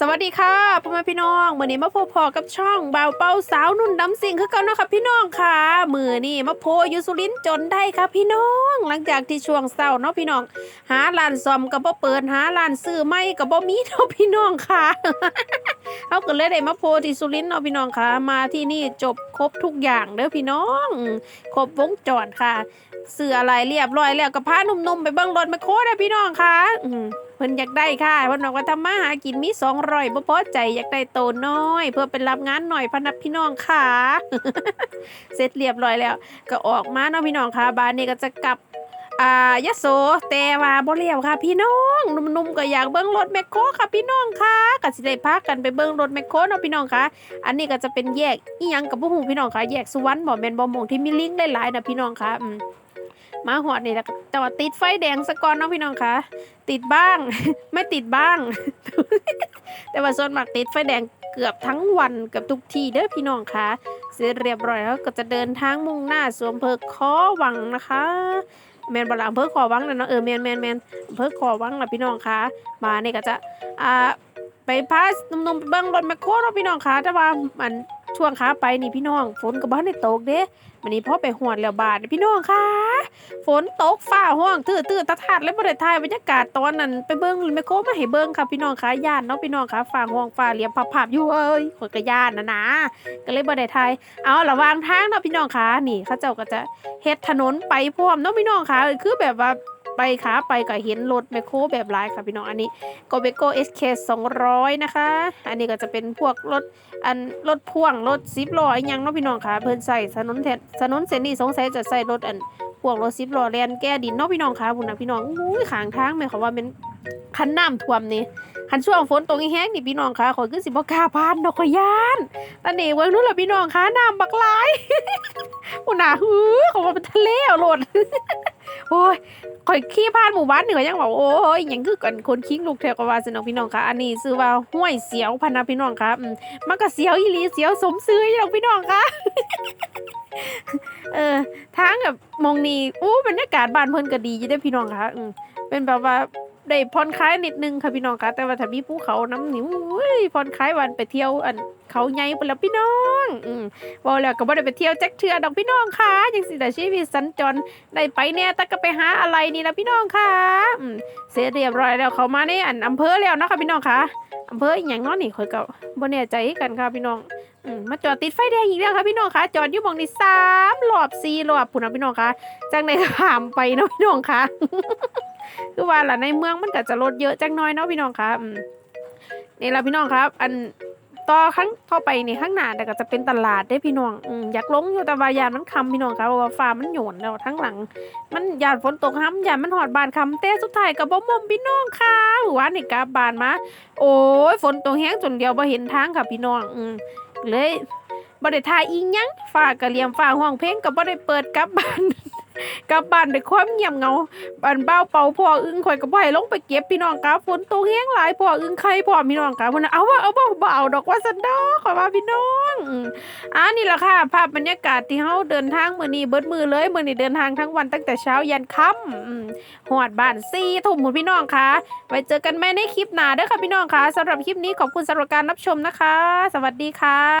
สวัสดีค่ะพ่อแม่พี่น้องมื่อนี้มาพบพอกับช่องเบาเป้าสาวนุ่นดำสิงคือกันนะค่ะพี่น้องค่ะมือนี่มาโพอยูสุรินจนได้ค่ะพี่น้อง หลังจากที่ช่วงเศร้าเนาะพี่น้อง หาล้านซ่อมกับบ่เปิดหาล้านซื้อไม่ก็บ่มีเนาะพี่น้องค่ะ เอาก็เลยได้มาโพที่สุรินทร์เนาะพี่น้องค่ะ มาที่นี่จบครบทุกอย่างเด้อพี่น้อง ครบวงจรค่ะ เสื้ออะไรเรียบร้อยแล้วก็พาหนุ่มๆไปเบิ่งรถมคโครเด้พี่น้องค่ะเพิ่นอยากได้ค่ะเพิ่นบอกว่าทำมาหากินมีสองร้อยบ่พอใจอยากได้โตน้อย เพื่อเป็นรับงานหน่อยพนับพี่น้องค่ะ เสร็จเรียบร้อยแล้ว ก็ออกมาเนาะพี่น้องค่ะบ้านนี้ก็จะกลับ อ่ายะโสแต่ว่าบ่เลี้ยวค่ะ พี่น้องหนุ่มๆก็อยากเบิ่งรถแมคโครค่ะพี่น้องค่ะก็สิได้พากันไปเบิ่งรถแมคโครเนาะพี่น้องค่ะ อันนี้ก็จะเป็นแยกอีหยังกับบ่ฮู้พี่น้องค่ะแยกสุวรรณบ่แม่นบ่หมองที่มีลิงก์หลายๆนะพี่น้องค่ะอืมมาหอดนี่แล้วแต่ว่าติดไฟแดงซะก่อนเนาะพี่น้องค่ะติดบ้าง ไม่ติดบ้าง แต่ว่าส่วนมากติดไฟแดงเกือบทั้งวันเกือบทุกทีเด้อพี่น้องค่ะเสร็จเรียบร้อยแล้วก็จะเดินทางมุ่งหน้าสวมอำเภอคอวังนะคะ แมนบลาอำเภอขอวังนะเนาะเออแมนแมนแมนอำเภอขอวังนะพี่น้องคะมาเนี่ยก็จะอ่าไปพาหนุ่มๆไปเบิ้งรถแมคโครเนาะพี่น้องคะแต่ว่ามัน ช่วงขาไปนี่พี่น้อง ฝนก็บ่ได้ตกเด้วันนี้พ่อไปหวดแล้วบาดนี่พี่น้องค่ะ ฝนตกฟ้าห้องตื้อตื้อตะทัดและบริถ่ายบรรยากาศตอนนั้นไปเบิ้งแมคโครมาให้เบิ้งค่ะพี่น้องค่ะย่านเนาะพี่น้องค่ะฟ้าห้องฟ้าเหลี่ยมผับๆอยู่เอ้ยขอยกระย่านนะนะก็เลยบริถ่ายเอาระวางทางเนาะพี่น้องค่ะนี่เขาเจ้าก็จะเฮ็ดถนนไปพร้อมเนาะพี่น้องค่ะคือแบบว่า ไปขาไปก็เห็นรถแมคโครแบบหลายค่ะพี่น้องอันนี้โกเบโกเอสเคสองร้อยนะคะ อันนี้ก็จะเป็นพวกรถอันรถพ่วงรถซิปล้ออหยังเนาะพี่น้องค่ะ เพิ่นใส่ถนนแทนถนนเส้นนี้สงสัยจะใส่รถอันพวกรถซิปล้อแลนแก้ดินเนาะพี่น้องค่ะบุญนะพี่น้องอุ้ยขางทางแม่เขาว่าเป็น คันน้ำท่วมนี่คันช่วงฝนตกแห้งนี่พี่น้องคะขอยคือสิบ่กล้าผ่านดอกขยานตอนนี้เบิ่งนู่นล่ะพี่น้องคะน้ำบักหลายบุญน่ะฮือเขาว่าเป็นทะเลเอาโลดโอ้ยข่อยขี่ผ่านหมู่บ้านนี่ก็ยังบอกโอ้ยยังคือกันคนคิงลูกแถวกว่าสนองพี่น้องคะอันนี้ชื่อว่าห้วยเสียวพะนะพี่น้องคะอืมมันก็เสียวอีหลีเสียวสมซื้ออีหรอกพี่น้องคะเออทางแบบมองนี่อู้บรรยากาศบ้านเพิ่นก็ดีอยู่เด้พี่น้องคะอืมเป็นแบบว่า ได้ผ่อนคลายนิดนึงค่ะพี่น้องคะแต่ว่าถ้ามีภูเขาน้ำหนิวอุ้ยผ่อนคลายวันไปเที่ยวอันเขาใหญ่ไปแล้วพี่น้องอืมว่าแล้วก็บ่ได้ไปเที่ยวแจักเทือดอกพี่น้องค่ะจังสิแต่ชีวิตสัญจรได้ไปเนี่ยแต่ก็ไปหาอะไรนี่ละพี่น้องค่ะอืมเสร็จเรียบร้อยแล้วเขามาในอันอำเภอแล้วเนาะค่ะพี่น้องค่ะอำเภออหย่างน้อนี่ข่อยก็บ่แน่ใจกันค่ะพี่น้องอืมมาจอดติดไฟแดงอีกแล้วค่ะพี่น้องคะจอดอยู่มองนี่สามรอบสี่รอบพุ่นนะพี่น้องคะจังในขามไปนะพี่น้องคะ คือว่าล่ะในเมืองมันก็จะรถเยอะจังน้อยเนาะพี่น้องคะอืมนี่ละพี่น้องครับ อันต่อข้างเข้าไปนี่ข้างหน้าแต่ก็จะเป็นตลาดได้พี่น้องอืมอยากลงอยู่แต่ว่ายานมันคำพี่น้องคราะว่าฟ้ามันโหนแล้วทั้งหลัง มันยานฝนตกห้ำยานมันหอดบานคำแต่สุดท้ายกับบ่มมพี่น้องค่ะหรือว่านี่กับบานมา โอ้ยฝนตกแห้งจนเดียวบ่เห็นทางค่ะพี่น้องอืมเลยบ่ได้ทายอีหยังฟ้ากะเลี่ยมฟ้าห้องเพลงก็บ่ได้เปิดกลับบ้าน กลับบ้านด้วยความเงียบเงาบ้านเบ้าเป่าพ่ออึ้งข่อยก็บ่ให้ลงไปเก็บพี่น้องครับฝนตกแห้งหลายพ่ออึ้งไข่พ่อพี่น้องครับเพิ่นน่ะเอาว่าเอาบ่บ่เอาดอกว่าซั่นดอกขอยว่าพี่น้องอืมอ่านี่ล่ะค่ะ ภาพบรรยากาศที่เฮาเดินทางมื้อนี้เบิดมือเลยมื้อนี้เดินทางทั้งวันตั้งแต่เช้ายันค่ำอืมฮอดบ้าน4ทุ่มพุ่นพี่น้องค่ะไว้เจอกันแม่ในคลิปหน้าเด้อค่ะพี่น้องค่ะสำหรับคลิปนี้ขอบคุณสำหรับการรับชมนะคะ สวัสดีค่ะ